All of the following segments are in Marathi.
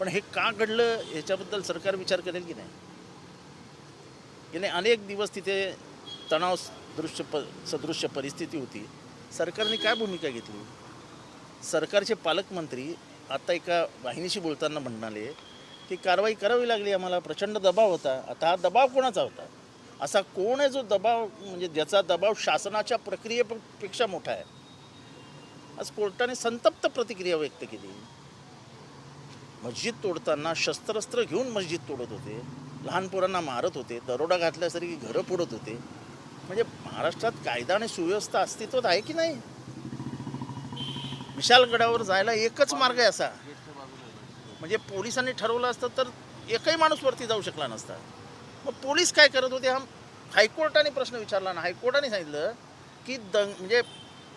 पण हे का घडलं ह्याच्याबद्दल सरकार विचार करेल की नाही? गेले अनेक दिवस तिथे तणाव दृश्य प सदृश्य परिस्थिती होती. सरकारने काय भूमिका घेतली? सरकारचे पालकमंत्री आता एका वाहिनीशी बोलताना म्हणाले की कारवाई करावी लागली आम्हाला प्रचंड दबाव होता. आता हा दबाव कोणाचा होता? असा कोण आहे जो दबाव म्हणजे ज्याचा दबाव शासनाच्या प्रक्रियेपेक्षा मोठा आहे? आज कोर्टाने संतप्त प्रतिक्रिया व्यक्त केली. मस्जिद तोडताना शस्त्रस्त्र घेऊन मस्जिद तोडत होते. लहान पोरांना मारत होते. दरोडा घातल्यासारखी घरं फोडत होते. म्हणजे महाराष्ट्रात कायदा आणि सुव्यवस्था अस्तित्वात आहे की नाही? विशालगडावर जायला एकच मार्ग आहे असा. म्हणजे पोलिसांनी ठरवलं असतं तर एकही माणूस वरती जाऊ शकला नसता. मग पोलीस काय करत होते? हा हायकोर्टाने प्रश्न विचारला ना हायकोर्टाने सांगितलं की दंग म्हणजे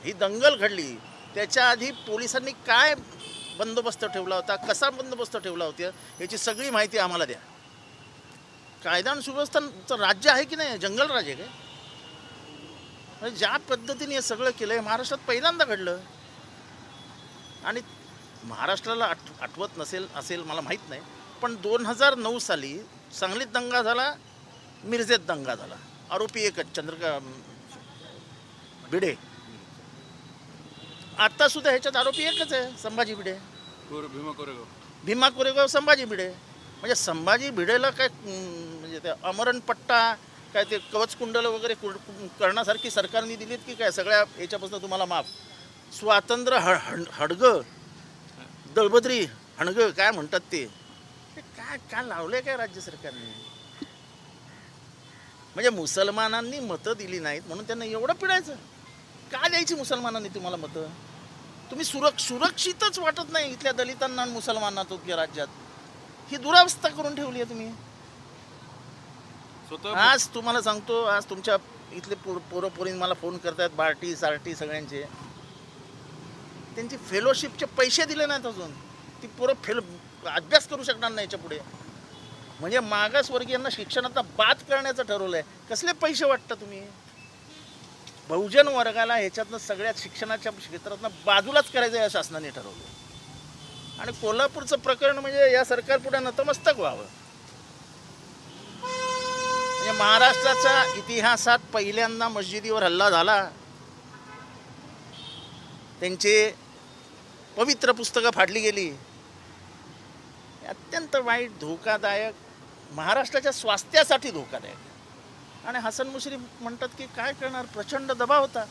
ही दंगल घडली. त्याच्या आधी पोलिसांनी काय बंदोबस्त ठेवला होता कसा बंदोबस्त ठेवला होता याची सगळी माहिती आम्हाला द्या. कायदा आणि सुव्यवस्थांचं राज्य आहे की नाही? जंगल राज्य आहे काय? म्हणजे ज्या पद्धतीने हे सगळं केलं आहे महाराष्ट्रात पहिल्यांदा घडलं. आणि महाराष्ट्राला आठ आठवत नसेल असेल मला माहीत नाही. पण दोन हजार नऊ साली सांगलीत दंगा झाला मिरजेत दंगा झाला. आरोपी एकच चंद्रका भिडे. आता सुद्धा ह्याच्यात आरोपी एकच आहे संभाजी भिडे. कोर- भीमा कोरेगाव. भीमा कोरेगाव संभाजी भिडे. म्हणजे संभाजी भिडेला काय म्हणजे ते अमरण पट्टा काय ते कवच कुंडल वगैरे करण्यासारखी सरकारने दिलीत की काय? सगळ्या याच्यापासून तुम्हाला माफ. स्वातंत्र्य हड हड हडगं दळबद्री हणगं काय म्हणतात ते? ते काय काय लावले काय राज्य सरकारने? म्हणजे मुसलमानांनी मतं दिली नाहीत म्हणून त्यांना एवढं पिडायचं. का द्यायची मुसलमानांनी तुम्हाला मतं? तुम्ही सुरक्ष सुरक्षितच वाटत नाही इथल्या दलितांना आणि मुसलमानांना तुमच्या राज्यात. ही दुरावस्था करून ठेवली आहे तुम्ही. स्वतः आज तुम्हाला सांगतो आज तुमच्या इथले पोर पोरं मला फोन करतायत बार्टी सार्टी सगळ्यांचे. त्यांची फेलोशिपचे पैसे दिले नाहीत अजून. ती पोरं फेल अभ्यास करू शकणार नाही याच्यापुढे. म्हणजे मागासवर्गीयांना शिक्षणाचा बाद करण्याचं ठरवलं आहे कसले पैसे वाटतं तुम्ही? बहुजन वर्गाला ह्याच्यातनं सगळ्यात शिक्षणाच्या क्षेत्रातनं बाजूलाच करायचं या शासनाने ठरवलं. आणि कोल्हापूरचं प्रकरण म्हणजे या सरकार पुढे नतमस्तक व्हावं. म्हणजे महाराष्ट्राच्या इतिहासात पहिल्यांदा मस्जिदीवर हल्ला झाला. त्यांचे पवित्र पुस्तकं फाडली गेली. अत्यंत वाईट धोकादायक महाराष्ट्राच्या स्वास्थ्यासाठी धोकादायक. आणि हसन मुश्रीफ म्हणतात की काय करणार? प्रचंड दबाव होता.